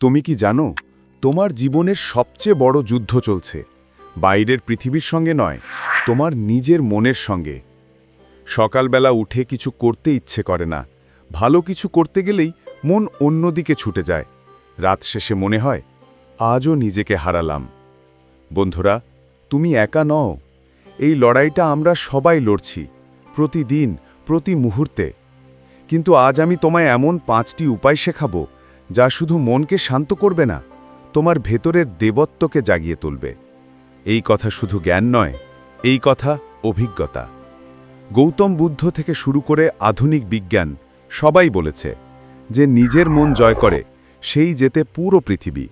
তুমি কি জানো, তোমার জীবনের সবচেয়ে বড় যুদ্ধ চলছে। বাইরের পৃথিবীর সঙ্গে নয়, তোমার নিজের মনের সঙ্গে। সকালবেলা উঠে কিছু করতে ইচ্ছে করে না। ভালো কিছু করতে গেলেই মন অন্যদিকে ছুটে যায়। রাত শেষে মনে হয়, আজও নিজেকে হারালাম। বন্ধুরা, তুমি একা নও। এই লড়াইটা আমরা সবাই লড়ছি, প্রতিদিন, প্রতি মুহূর্তে। কিন্তু আজ আমি তোমায় এমন পাঁচটি উপায় শেখাবো যা শুধু মনকে শান্ত করবে না, তোমার ভেতরের দেবত্বকে জাগিয়ে তুলবে। এই কথা শুধু জ্ঞান নয়, এই কথা অভিজ্ঞতা। গৌতম বুদ্ধ থেকে শুরু করে আধুনিক বিজ্ঞান সবাই বলেছে যে নিজের মন জয় করে, সেই যেতে পুরো পৃথিবী।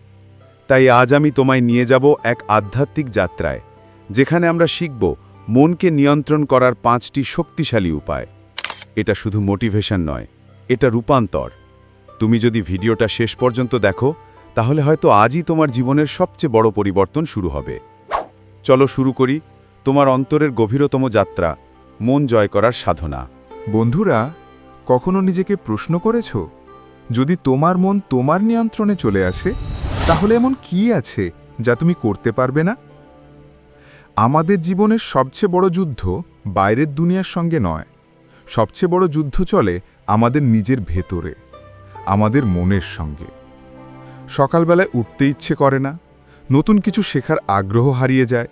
তাই আজ আমি তোমায় নিয়ে যাব এক আধ্যাত্মিক যাত্রায়, যেখানে আমরা শিখব মনকে নিয়ন্ত্রণ করার পাঁচটি শক্তিশালী উপায়। এটা শুধু মোটিভেশন নয়, এটা রূপান্তর। তুমি যদি ভিডিওটা শেষ পর্যন্ত দেখো, তাহলে হয়তো আজই তোমার জীবনের সবচেয়ে বড় পরিবর্তন শুরু হবে। চলো শুরু করি তোমার অন্তরের গভীরতম যাত্রা, মন জয় করার সাধনা। বন্ধুরা, কখনো নিজেকে প্রশ্ন করেছ? যদি তোমার মন তোমার নিয়ন্ত্রণে চলে আসে, তাহলে এমন কি আছে যা তুমি করতে পারবে না? আমাদের জীবনের সবচেয়ে বড় যুদ্ধ বাইরের দুনিয়ার সঙ্গে নয়। সবচেয়ে বড় যুদ্ধ চলে আমাদের নিজের ভেতরে। আমাদের মনের সঙ্গে। সকালবেলায় উঠতে ইচ্ছে করে না, নতুন কিছু শেখার আগ্রহ হারিয়ে যায়,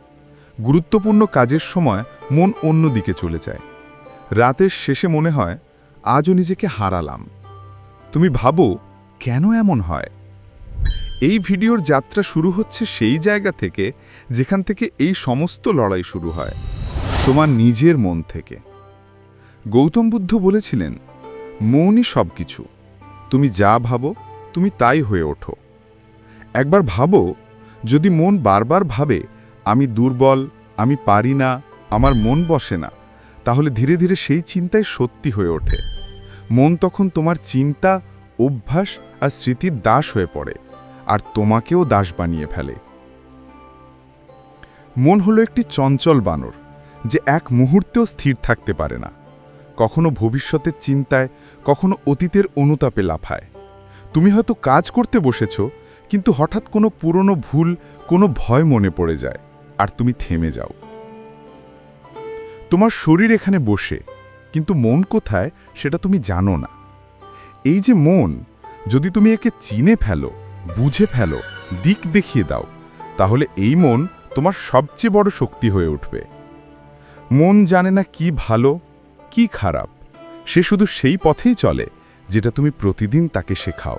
গুরুত্বপূর্ণ কাজের সময় মন অন্যদিকে চলে যায়। রাতের শেষে মনে হয়, আজও নিজেকে হারালাম। তুমি ভাবো, কেন এমন হয়? এই ভিডিওর যাত্রা শুরু হচ্ছে সেই জায়গা থেকে, যেখান থেকে এই সমস্ত লড়াই শুরু হয়, তোমার নিজের মন থেকে। গৌতম বুদ্ধ বলেছিলেন, মনই সব কিছু তুমি যা ভাবো, তুমি তাই হয়ে ওঠো। একবার ভাবো, যদি মন বারবার ভাবে, আমি দুর্বল, আমি পারি না, আমার মন বসে না, তাহলে ধীরে ধীরে সেই চিন্তাই সত্যি হয়ে ওঠে। মন তখন তোমার চিন্তা, অভ্যাস আর স্মৃতির দাস হয়ে পড়ে, আর তোমাকেও দাস বানিয়ে ফেলে। মন হলো একটি চঞ্চল বানর, যে এক মুহূর্তেও স্থির থাকতে পারে না। কখনো ভবিষ্যতের চিন্তায়, কখনো অতীতের অনুতাপে লাফায়। তুমি হয়তো কাজ করতে বসেছ, কিন্তু হঠাৎ কোনো পুরনো ভুল, কোনো ভয় মনে পড়ে যায়, আর তুমি থেমে যাও। তোমার শরীর এখানে বসে, কিন্তু মন কোথায় সেটা তুমি জানো না। এই যে মন, যদি তুমি একে চিনে ফেলো, বুঝে ফেলো, দিক দেখিয়ে দাও, তাহলে এই মন তোমার সবচেয়ে বড় শক্তি হয়ে উঠবে। মন জানে না কি ভালো কি খারাপ? সে শুধু সেই পথেই চলে যেটা তুমি প্রতিদিন তাকে শেখাও।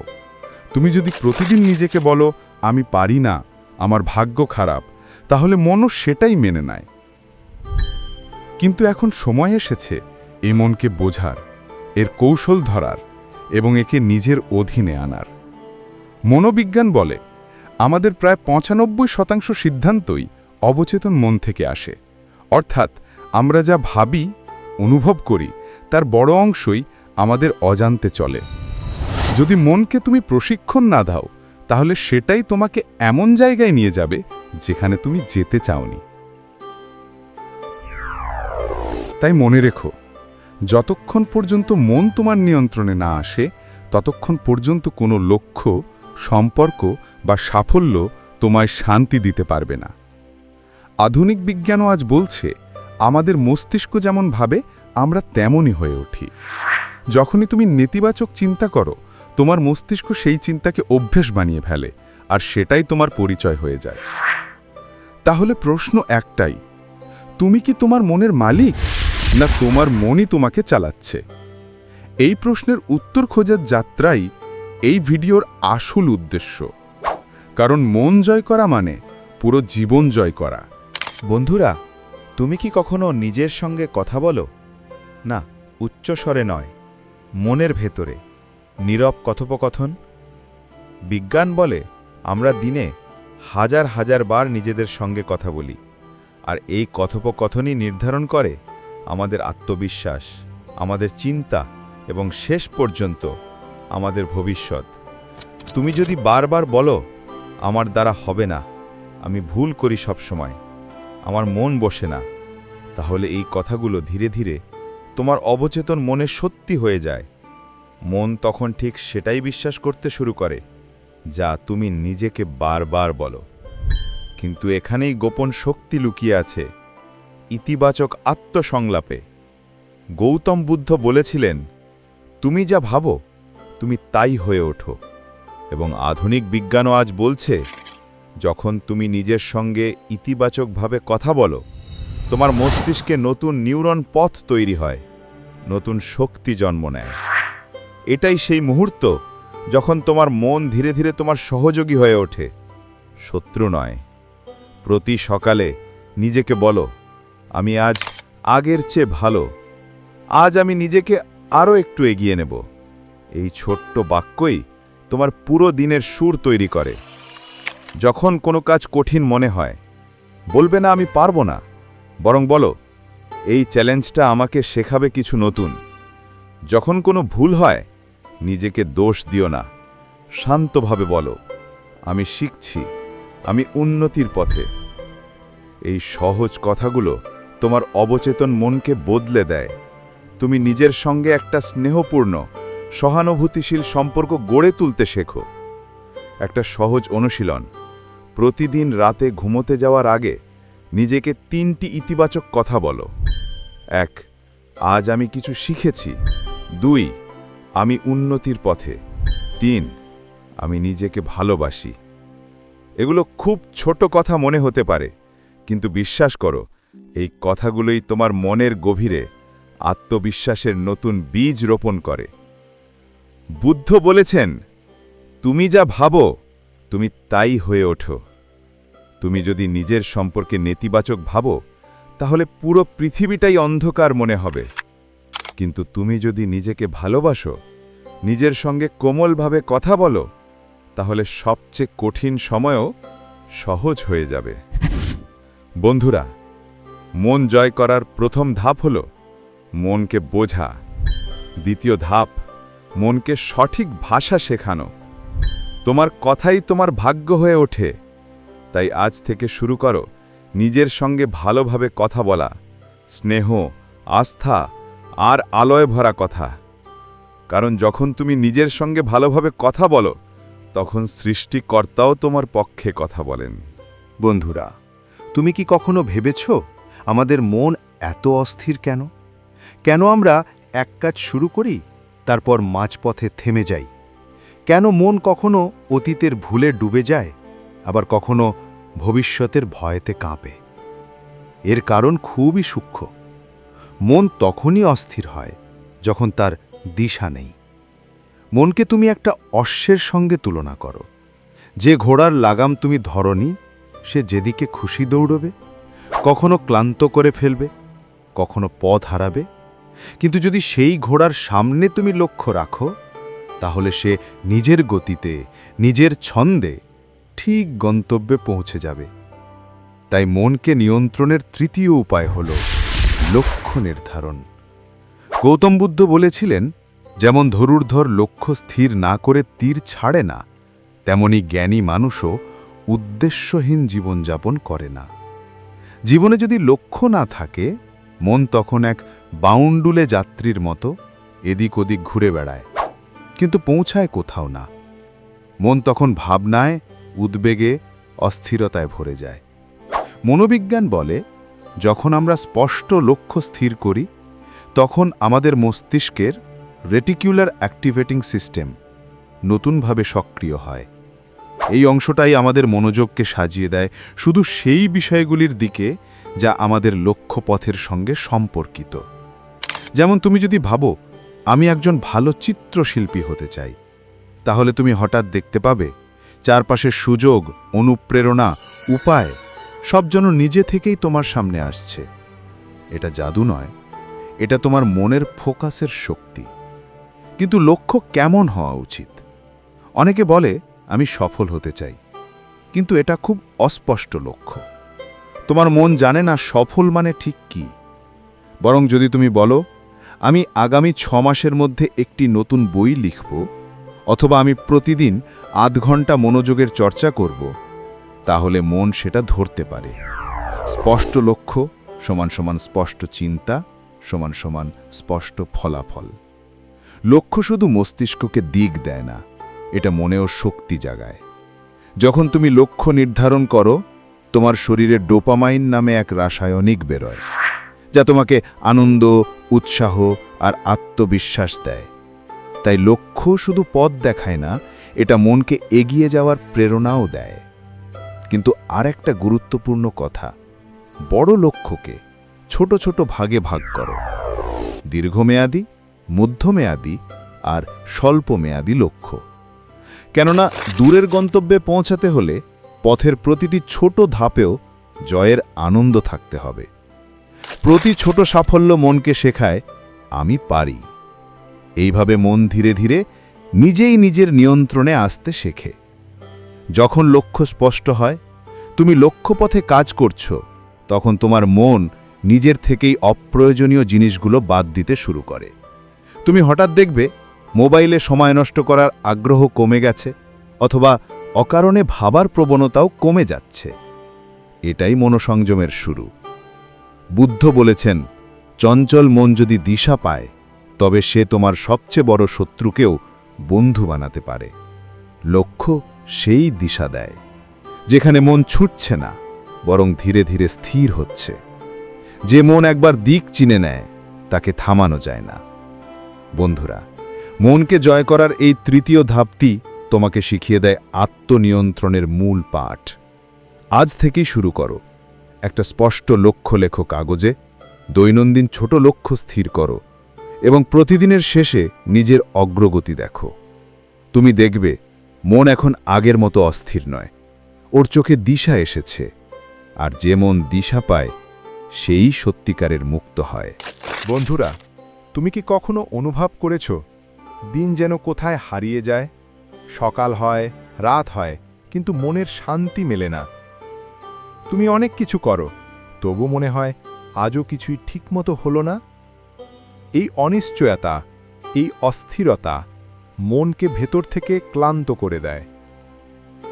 তুমি যদি প্রতিদিন নিজেকে বলো, আমি পারি না, আমার ভাগ্য খারাপ, তাহলে মনও সেটাই মেনে নেয়। কিন্তু এখন সময় এসেছে এ মনকে বোঝার, এর কৌশল ধরার এবং একে নিজের অধীনে আনার। মনোবিজ্ঞান বলে, আমাদের প্রায় পঁচানব্বই শতাংশ সিদ্ধান্তই অবচেতন মন থেকে আসে। অর্থাৎ আমরা যা ভাবি অনুভব করি, তার বড় অংশই আমাদের অজান্তে চলে। যদি মনকে তুমি প্রশিক্ষণ না দাও, তাহলে সেটাই তোমাকে এমন জায়গায় নিয়ে যাবে যেখানে তুমি যেতে চাওনি। তাই মনে রেখো, যতক্ষণ পর্যন্ত মন তোমার নিয়ন্ত্রণে না আসে, ততক্ষণ পর্যন্ত কোনো লক্ষ্য, সম্পর্ক বা সাফল্য তোমায় শান্তি দিতে পারবে না। আধুনিক বিজ্ঞানও আজ বলছে আমাদের মস্তিষ্ক যেমন ভাবে, আমরা তেমনই হয়ে উঠি। যখনই তুমি নেতিবাচক চিন্তা করো, তোমার মস্তিষ্ক সেই চিন্তাকে অভ্যেস বানিয়ে ফেলে, আর সেটাই তোমার পরিচয় হয়ে যায়। তাহলে প্রশ্ন একটাই, তুমি কি তোমার মনের মালিক, না তোমার মনই তোমাকে চালাচ্ছে? এই প্রশ্নের উত্তর খোঁজার যাত্রাই এই ভিডিওর আসল উদ্দেশ্য। কারণ মন জয় করা মানে পুরো জীবন জয় করা। বন্ধুরা তুমি কি কখনো নিজের সঙ্গে কথা বলো? না উচ্চস্বরে নয়, মনের ভেতরে, নীরব কথোপকথন। বিজ্ঞান বলে, আমরা দিনে হাজার হাজার বার নিজেদের সঙ্গে কথা বলি, আর এই কথোপকথনই নির্ধারণ করে আমাদের আত্মবিশ্বাস, আমাদের চিন্তা এবং শেষ পর্যন্ত আমাদের ভবিষ্যৎ। তুমি যদি বারবার বলো, আমার দ্বারা হবে না, আমি ভুল করি সবসময়। আমার মন বসে না। তাহলে এই কথাগুলো ধীরে ধীরে তোমার অবচেতন মনে সত্যি হয়ে যায়। মন তখন ঠিক সেটাই বিশ্বাস করতে শুরু করে, যা তুমি নিজেকে বারবার বলো। কিন্তু এখানেই গোপন শক্তি লুকিয়ে আছে, ইতিবাচক আত্মসংলাপে। গৌতম বুদ্ধ বলেছিলেন, তুমি যা ভাবো, তুমি তাই হয়ে ওঠো। এবং আধুনিক বিজ্ঞানও আজ বলছে যখন তুমি নিজের সঙ্গে ইতিবাচকভাবে কথা বলো, তোমার মস্তিষ্কে নতুন নিউরন পথ তৈরি হয়, নতুন শক্তি জন্ম নেয়। এটাই সেই মুহূর্ত যখন তোমার মন ধীরে ধীরে তোমার সহযোগী হয়ে ওঠে, শত্রু নয়। প্রতি সকালে নিজেকে বলো, আমি আজ আগের চেয়ে ভালো, আজ আমি নিজেকে আরও একটু এগিয়ে নেব। এই ছোট্ট বাক্যই তোমার পুরো দিনের সুর তৈরি করে। যখন কোনো কাজ কঠিন মনে হয়, বলবে না আমি পারব না। বরং বলো, এই চ্যালেঞ্জটা আমাকে শেখাবে কিছু নতুন। যখন কোনো ভুল হয়, নিজেকে দোষ দিও না। শান্তভাবে বলো, আমি শিখছি, আমি উন্নতির পথে। এই সহজ কথাগুলো তোমার অবচেতন মনকে বদলে দেয়। তুমি নিজের সঙ্গে একটা স্নেহপূর্ণ, সহানুভূতিশীল সম্পর্ক গড়ে তুলতে শেখো। একটা সহজ অনুশীলন প্রতিদিন রাতে ঘুমোতে যাওয়ার আগে নিজেকে তিনটি ইতিবাচক কথা বলো। এক, আজ আমি কিছু শিখেছি। দুই, আমি উন্নতির পথে। তিন, আমি নিজেকে ভালোবাসি। এগুলো খুব ছোট কথা মনে হতে পারে, কিন্তু বিশ্বাস করো, এই কথাগুলোই তোমার মনের গভীরে আত্মবিশ্বাসের নতুন বীজ রোপণ করে। বুদ্ধ বলেছেন, তুমি যা ভাবো তুমি তাই হয়ে ওঠো। তুমি যদি নিজের সম্পর্কে নেতিবাচক ভাবো, তাহলে পুরো পৃথিবীটাই অন্ধকার মনে হবে। কিন্তু তুমি যদি নিজেকে ভালোবাসো, নিজের সঙ্গে কোমলভাবে কথা বলো, তাহলে সবচেয়ে কঠিন সময়ও সহজ হয়ে যাবে। বন্ধুরা, মন জয় করার প্রথম ধাপ হল মনকে বোঝা। দ্বিতীয় ধাপ, মনকে সঠিক ভাষা শেখানো। তোমার কথাই তোমার ভাগ্য হয়ে ওঠে। তাই আজ থেকে শুরু করো, নিজের সঙ্গে ভালোভাবে কথা বলা। স্নেহ, আস্থা আর আলোয় ভরা কথা। কারণ যখন তুমি নিজের সঙ্গে ভালোভাবে কথা বলো, তখন সৃষ্টিকর্তাও তোমার পক্ষে কথা বলেন। বন্ধুরা, তুমি কি কখনো ভেবেছ আমাদের মন এত অস্থির কেন? কেন আমরা এক কাজ শুরু করি, তারপর মাঝপথে থেমে যাই? কেন মন কখনো অতীতের ভুলে ডুবে যায়, আবার কখনো ভবিষ্যতের ভয়েতে কাঁপে? এর কারণ খুবই সূক্ষ্ম। মন তখনই অস্থির হয় যখন তার দিশা নেই। মনকে তুমি একটা অশ্বের সঙ্গে তুলনা করো। যে ঘোড়ার লাগাম তুমি ধরনি, সে যেদিকে খুশি দৌড়বে, কখনো ক্লান্ত করে ফেলবে, কখনো পথ হারাবে। কিন্তু যদি সেই ঘোড়ার সামনে তুমি লক্ষ্য রাখো তাহলে সে নিজের গতিতে, নিজের ছন্দে ঠিক গন্তব্যে পৌঁছে যাবে। তাই মনকে নিয়ন্ত্রণের তৃতীয় উপায় হল লক্ষ্য নির্ধারণ। গৌতম বুদ্ধ বলেছিলেন, যেমন ধরুর্ধর লক্ষ্য স্থির না করে তীর ছাড়ে না, তেমনি জ্ঞানী মানুষও উদ্দেশ্যহীন জীবনযাপন করে না। জীবনে যদি লক্ষ্য না থাকে, মন তখন এক বাউন্ডুলে যাত্রীর মতো এদিক ওদিক ঘুরে বেড়ায়। কিন্তু পৌঁছায় কোথাও না। মন তখন ভাবনায়, উদ্বেগে, অস্থিরতায় ভরে যায়। মনোবিজ্ঞান বলে, যখন আমরা স্পষ্ট লক্ষ্য স্থির করি, তখন আমাদের মস্তিষ্কের রেটিকিউলার অ্যাক্টিভেটিং সিস্টেম নতুনভাবে সক্রিয় হয়। এই অংশটাই আমাদের মনোযোগকে সাজিয়ে দেয় শুধু সেই বিষয়গুলির দিকে যা আমাদের লক্ষ্যপথের সঙ্গে সম্পর্কিত। যেমন তুমি যদি ভাবো আমি একজন ভালো চিত্রশিল্পী হতে চাই। তাহলে তুমি হঠাৎ দেখতে পাবে চারপাশের সুযোগ, অনুপ্রেরণা, উপায়, সব যেন নিজে থেকেই তোমার সামনে আসছে। এটা জাদু নয়, এটা তোমার মনের ফোকাসের শক্তি। কিন্তু লক্ষ্য কেমন হওয়া উচিত? অনেকে বলে, আমি সফল হতে চাই। কিন্তু এটা খুব অস্পষ্ট লক্ষ্য। তোমার মন জানে না সফল মানে ঠিক কি। বরং যদি তুমি বলো আমি আগামী ছ মাসের মধ্যে একটি নতুন বই লিখব, অথবা আমি প্রতিদিন আধ ঘণ্টা মনোযোগের চর্চা করব, তাহলে মন সেটা ধরতে পারে। স্পষ্ট লক্ষ্য সমান সমান স্পষ্ট চিন্তা সমান সমান স্পষ্ট ফলাফল। লক্ষ্য শুধু মস্তিষ্ককে দিক দেয় না, এটা মনেও শক্তি জাগায়। যখন তুমি লক্ষ্য নির্ধারণ করো, তোমার শরীরে ডোপামাইন নামে এক রাসায়নিক বেরোয়। যা তোমাকে আনন্দ, উৎসাহ আর আত্মবিশ্বাস দেয়। তাই লক্ষ্য শুধু পথ দেখায় না, এটা মনকে এগিয়ে যাওয়ার প্রেরণাও দেয়। কিন্তু আর একটা গুরুত্বপূর্ণ কথা, বড় লক্ষ্যকে ছোট ছোট ভাগে ভাগ করো। দীর্ঘমেয়াদী, মধ্যমেয়াদী আর স্বল্পমেয়াদী লক্ষ্য। কেননা দূরের গন্তব্যে পৌঁছাতে হলে পথের প্রতিটি ছোট ধাপেও জয়ের আনন্দ থাকতে হবে। প্রতি ছোট সাফল্য মনকে শেখায়, আমি পারি। এইভাবে মন ধীরে ধীরে নিজেই নিজের নিয়ন্ত্রণে আসতে শেখে। যখন লক্ষ্য স্পষ্ট হয়, তুমি লক্ষ্যপথে কাজ করছ, তখন তোমার মন নিজের থেকেই অপ্রয়োজনীয় জিনিসগুলো বাদ দিতে শুরু করে। তুমি হঠাৎ দেখবে, মোবাইলে সময় নষ্ট করার আগ্রহ কমে গেছে, অথবা অকারণে ভাবার প্রবণতাও কমে যাচ্ছে। এটাই মনোসংযমের শুরু। বুদ্ধ বলেছেন, চঞ্চল মন যদি দিশা পায়, তবে সে তোমার সবচেয়ে বড় শত্রুকেও বন্ধু বানাতে পারে। লক্ষ্য সেই দিশা দেয়, যেখানে মন ছুটছে না, বরং ধীরে ধীরে স্থির হচ্ছে। যে মন একবার দিক চিনে নেয়, তাকে থামানো যায় না। বন্ধুরা, মনকে জয় করার এই তৃতীয় ধাপটি তোমাকে শিখিয়ে দেয় আত্মনিয়ন্ত্রণের মূল পাঠ। আজ থেকেই শুরু করো। একটা স্পষ্ট লক্ষ্য লেখো কাগজে, দৈনন্দিন ছোট লক্ষ্য স্থির করো এবং প্রতিদিনের শেষে নিজের অগ্রগতি দেখো। তুমি দেখবে, মন এখন আগের মতো অস্থির নয়। ওর চোখে দিশা এসেছে, আর যে মন দিশা পায়, সেই সত্যিকারের মুক্ত হয়। বন্ধুরা, তুমি কি কখনো অনুভব করেছ, দিন যেন কোথায় হারিয়ে যায়? সকাল হয়, রাত হয়, কিন্তু মনের শান্তি মেলে না। তুমি অনেক কিছু করো, তবু মনে হয় আজও কিছুই ঠিকমতো হলো না। এই অনিশ্চয়তা, এই অস্থিরতা মনকে ভেতর থেকে ক্লান্ত করে দেয়।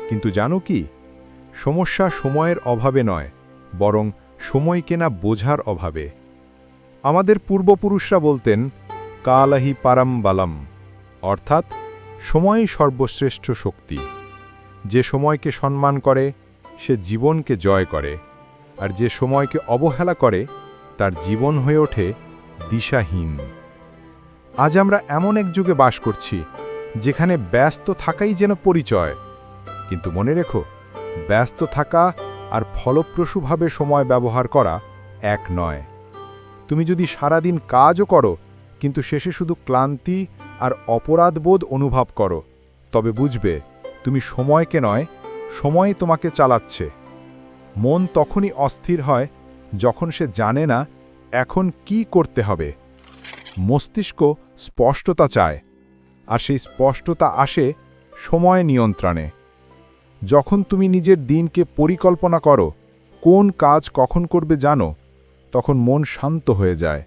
কিন্তু জানো কি? সমস্যা সময়ের অভাবে নয়, বরং সময় কেনা বোঝার অভাবে। আমাদের পূর্বপুরুষরা বলতেন, কালাহি পারাম বালাম অর্থাৎ, সময়ই সর্বশ্রেষ্ঠ শক্তি যে সময়কে সম্মান করে সে জীবনকে জয় করে, আর যে সময়কে অবহেলা করে, তার জীবন হয়ে ওঠে দিশাহীন। আজ আমরা এমন এক যুগে বাস করছি, যেখানে ব্যস্ত থাকাই যেন পরিচয়। কিন্তু মনে রেখো, ব্যস্ত থাকা আর ফলপ্রসূভাবে সময় ব্যবহার করা এক নয়। তুমি যদি সারাদিন কাজও করো, কিন্তু শেষে শুধু ক্লান্তি আর অপরাধবোধ অনুভব করো, তবে বুঝবে, তুমি সময়কে নয় সময় তোমাকে চালাচ্ছে। মন তখনই অস্থির হয় যখন সে জানে না এখন কি করতে হবে। মস্তিষ্ক স্পষ্টতা চায়, আর সেই স্পষ্টতা আসে সময় নিয়ন্ত্রণে। যখন তুমি নিজের দিনকে পরিকল্পনা করো, কোন কাজ কখন করবে জানো, তখন মন শান্ত হয়ে যায়,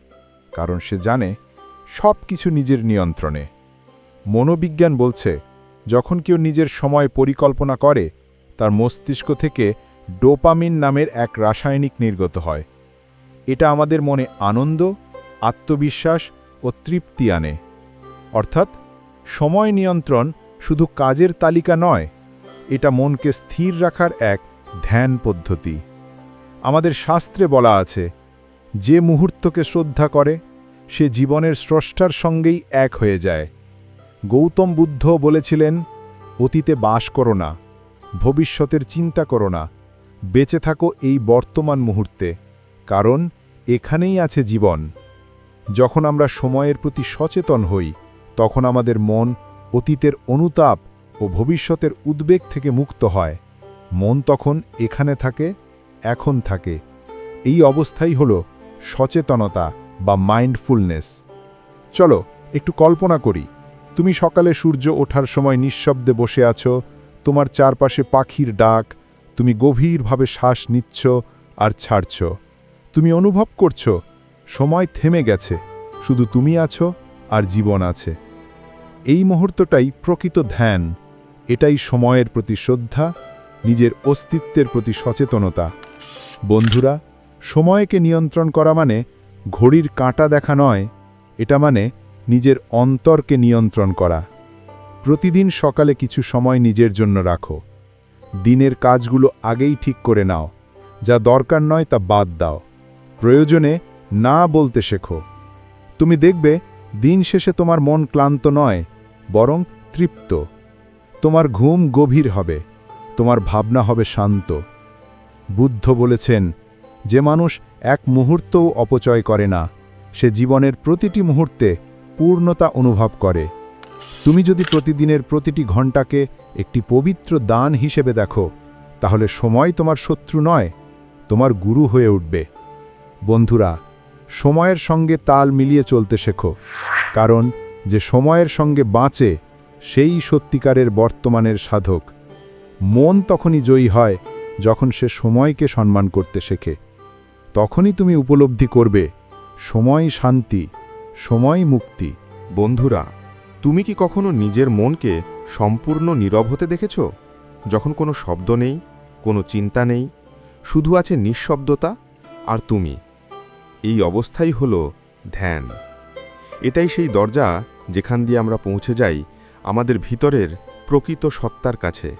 কারণ সে জানে সব কিছু নিজের নিয়ন্ত্রণে। মনোবিজ্ঞান বলছে, যখন কেউ নিজের সময় পরিকল্পনা করে তার মস্তিষ্ক থেকে ডোপামিন নামের এক রাসায়নিক নির্গত হয়। এটা আমাদের মনে আনন্দ, আত্মবিশ্বাস ও তৃপ্তি আনে। অর্থাৎ সময় নিয়ন্ত্রণ শুধু কাজের তালিকা নয়, এটা মনকে স্থির রাখার এক ধ্যান পদ্ধতি। আমাদের শাস্ত্রে বলা আছে, যে মুহূর্তকে শ্রদ্ধা করে, সে জীবনের স্রষ্টার সঙ্গেই এক হয়ে যায়। গৌতম বুদ্ধ বলেছিলেন, অতীতে বাস করো না। ভবিষ্যতের চিন্তা করো না। বেঁচে থাকো এই বর্তমান মুহূর্তে। কারণ, এখানেই আছে জীবন। যখন আমরা সময়ের প্রতি সচেতন হই, তখন আমাদের মন অতীতের অনুতাপ ও ভবিষ্যতের উদ্বেগ থেকে মুক্ত হয়। মন তখন এখানে থাকে, এখন থাকে। এই অবস্থাই হল সচেতনতা বা মাইন্ডফুলনেস। চলো, একটু কল্পনা করি। তুমি সকালে সূর্য ওঠার সময় নিঃশব্দে বসে আছো তোমার চারপাশে পাখির ডাক, তুমি গভীরভাবে শ্বাস নিচ্ছ আর ছাড়ছ। তুমি অনুভব করছ, সময় থেমে গেছে, শুধু তুমি আছো আর জীবন আছে। এই মুহূর্তটাই প্রকৃত ধ্যান, এটাই সময়ের প্রতি শ্রদ্ধা, নিজের অস্তিত্বের প্রতি সচেতনতা। বন্ধুরা, সময়কে নিয়ন্ত্রণ করা মানে ঘড়ির কাঁটা দেখা নয়, এটা মানে নিজের অন্তরকে নিয়ন্ত্রণ করা। প্রতিদিন সকালে কিছু সময় নিজের জন্য রাখো। দিনের কাজগুলো আগেই ঠিক করে নাও। যা দরকার নয় তা বাদ দাও। প্রয়োজনে না বলতে শেখো। তুমি দেখবে, দিন শেষে তোমার মন ক্লান্ত নয়, বরং তৃপ্ত। তোমার ঘুম গভীর হবে, তোমার ভাবনা হবে শান্ত। বুদ্ধ বলেছেন, যে মানুষ এক মুহূর্তও অপচয় করে না, সে জীবনের প্রতিটি মুহূর্তে পূর্ণতা অনুভব করে। তুমি যদি প্রতিদিনের প্রতিটি ঘণ্টাকে একটি পবিত্র দান হিসেবে দেখো, তাহলে সময় তোমার শত্রু নয়, তোমার গুরু হয়ে উঠবে। বন্ধুরা, সময়ের সঙ্গে তাল মিলিয়ে চলতে শেখো, কারণ যে সময়ের সঙ্গে বাঁচে, সেই সত্যিকারের বর্তমানের সাধক। মন তখনই জয়ী হয় যখন সে সময়কে সম্মান করতে শেখে। তখনই তুমি উপলব্ধি করবে, সময় শান্তি, সময় মুক্তি। বন্ধুরা তুমি কি কখনো নিজের মনকে সম্পূর্ণ নীরব হতে দেখেছ? যখন কোনো শব্দ নেই, কোনো চিন্তা নেই, শুধু আছে নিঃশব্দতা আর তুমি। এই অবস্থাই হল ধ্যান। এটাই সেই দরজা যেখান দিয়ে আমরা পৌঁছে যাই আমাদের ভিতরের প্রকৃত সত্তার কাছে।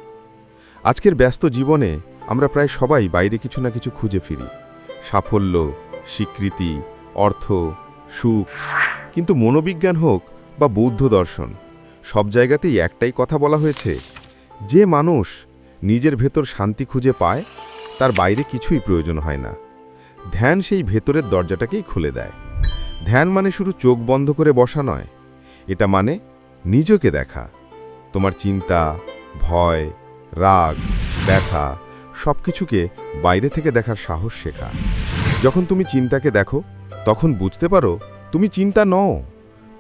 আজকের ব্যস্ত জীবনে আমরা প্রায় সবাই বাইরে কিছু না কিছু খুঁজে ফিরি। সাফল্য, স্বীকৃতি, অর্থ, সুখ, কিন্তু মনোবিজ্ঞান হোক বা বৌদ্ধ দর্শন। সব জায়গাতেই একটাই কথা বলা হয়েছে, যে মানুষ নিজের ভেতর শান্তি খুঁজে পায়, তার বাইরে কিছুই প্রয়োজন হয় না। ধ্যান সেই ভেতরের দরজাটাকেই খুলে দেয়। ধ্যান মানে শুধু চোখ বন্ধ করে বসা নয়, এটা মানে নিজকে দেখা। তোমার চিন্তা, ভয়, রাগ, ব্যথা সব কিছুকে বাইরে থেকে দেখার সাহস শেখা। যখন তুমি চিন্তাকে দেখো, তখন বুঝতে পারো তুমি চিন্তা নও।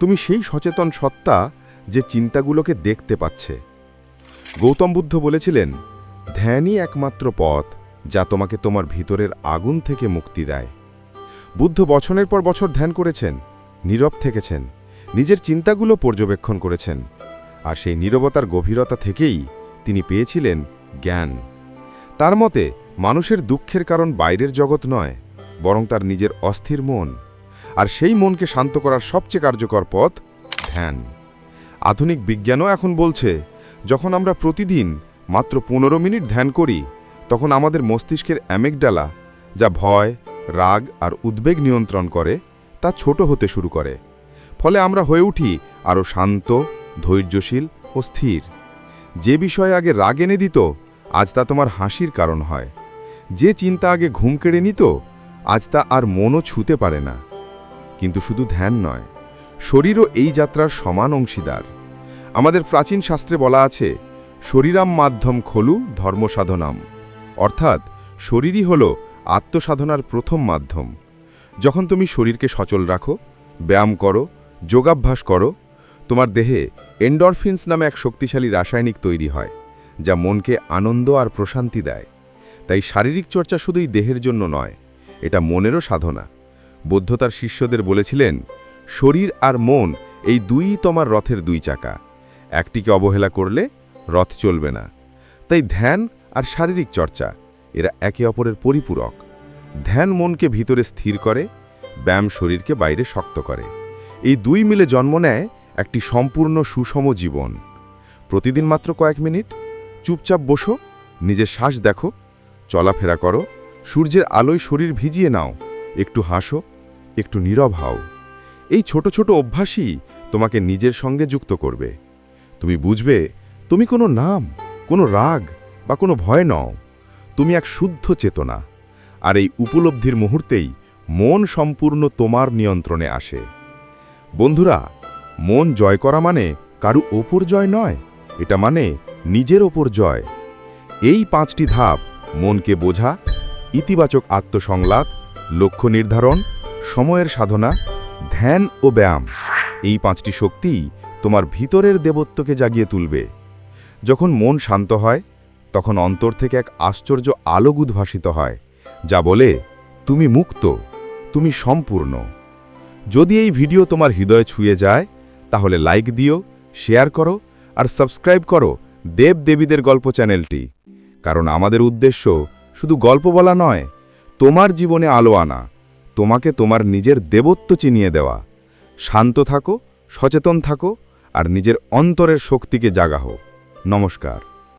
তুমি সেই সচেতন সত্তা যে চিন্তাগুলোকে দেখতে পাচ্ছে। গৌতম বুদ্ধ বলেছিলেন, ধ্যানই একমাত্র পথ যা তোমাকে তোমার ভিতরের আগুন থেকে মুক্তি দেয়। বুদ্ধ বছরের পর বছর ধ্যান করেছেন, নীরব থেকেছেন, নিজের চিন্তাগুলো পর্যবেক্ষণ করেছেন, আর সেই নীরবতার গভীরতা থেকেই তিনি পেয়েছিলেন জ্ঞান। তার মতে, মানুষের দুঃখের কারণ বাইরের জগৎ নয়, বরং তার নিজের অস্থির মন। আর সেই মনকে শান্ত করার সবচেয়ে কার্যকর পথ ধ্যান। আধুনিক বিজ্ঞানও এখন বলছে, যখন আমরা প্রতিদিন মাত্র পনেরো মিনিট ধ্যান করি, তখন আমাদের মস্তিষ্কের অ্যামেকডালা যা ভয়, রাগ আর উদ্বেগ নিয়ন্ত্রণ করে, তা ছোট হতে শুরু করে। ফলে আমরা হয়ে উঠি আরও শান্ত, ধৈর্যশীল ও স্থির। যে বিষয়ে আগে রাগ এনে দিত, আজ তা তোমার হাসির কারণ হয়। যে চিন্তা আগে ঘুম কেড়ে নিত, আজ তা আর মনও ছুতে পারে না। কিন্তু শুধু ধ্যান নয়, শরীরও এই যাত্রার সমান অংশীদার। আমাদের প্রাচীন শাস্ত্রে বলা আছে, শরীরাম মাধ্যম খলু ধর্মসাধনাম। অর্থাৎ শরীরই হল আত্মসাধনার প্রথম মাধ্যম। যখন তুমি শরীরকে সচল রাখো, ব্যায়াম করো, যোগাভ্যাস করো, তোমার দেহে এন্ডরফিন্স নামে এক শক্তিশালী রাসায়নিক তৈরি হয়, যা মনকে আনন্দ আর প্রশান্তি দেয়। তাই শারীরিক চর্চা শুধুই দেহের জন্য নয়, এটা মনেরও সাধনা। বুদ্ধ তার শিষ্যদের বলেছিলেন, শরীর আর মন এই দুই তোমার রথের দুই চাকা। একটিকে অবহেলা করলে রথ চলবে না। তাই ধ্যান আর শারীরিক চর্চা, এরা একে অপরের পরিপূরক। ধ্যান মনকে ভিতরে স্থির করে, ব্যায়াম শরীরকে বাইরে শক্ত করে। এই দুই মিলে জন্ম নেয় একটি সম্পূর্ণ সুষম জীবন। প্রতিদিন মাত্র কয়েক মিনিট। চুপচাপ বসো, নিজের শ্বাস দেখো, চলাফেরা করো, সূর্যের আলোয় শরীর ভিজিয়ে নাও, একটু হাসো একটু নীরব হও। এই ছোট ছোট অভ্যাসই তোমাকে নিজের সঙ্গে যুক্ত করবে। তুমি বুঝবে, তুমি কোনো নাম, কোনো রাগ বা কোনো ভয় নও। তুমি এক শুদ্ধ চেতনা। আর এই উপলব্ধির মুহূর্তেই মন সম্পূর্ণ তোমার নিয়ন্ত্রণে আসে। বন্ধুরা, মন জয় করা মানে কারু ওপর জয় নয়, এটা মানে নিজের ওপর জয়। এই পাঁচটি ধাপ মনকে বোঝা, ইতিবাচক আত্মসংলাপ, লক্ষ্য নির্ধারণ সময়ের সাধনা, ধ্যান ও ব্যায়াম। এই পাঁচটি শক্তি তোমার ভিতরের দেবত্বকে জাগিয়ে তুলবে। যখন মন শান্ত হয়, তখন অন্তর থেকে এক আশ্চর্য আলোক উদ্ভাসিত হয়, যা বলে, তুমি মুক্ত, তুমি সম্পূর্ণ। যদি এই ভিডিও তোমার হৃদয় ছুঁয়ে যায়, তাহলে লাইক দিও, শেয়ার করো আর সাবস্ক্রাইব করো দেব দেবীদের গল্প চ্যানেলটি। কারণ আমাদের উদ্দেশ্য শুধু গল্প বলা নয়, তোমার জীবনে আলো আনা। তোমাকে তোমার নিজের দেবত্ব চিনিয়ে দেওয়া। শান্ত থাকো, সচেতন থাকো, আর নিজের অন্তরের শক্তিকে জাগাহো নমস্কার।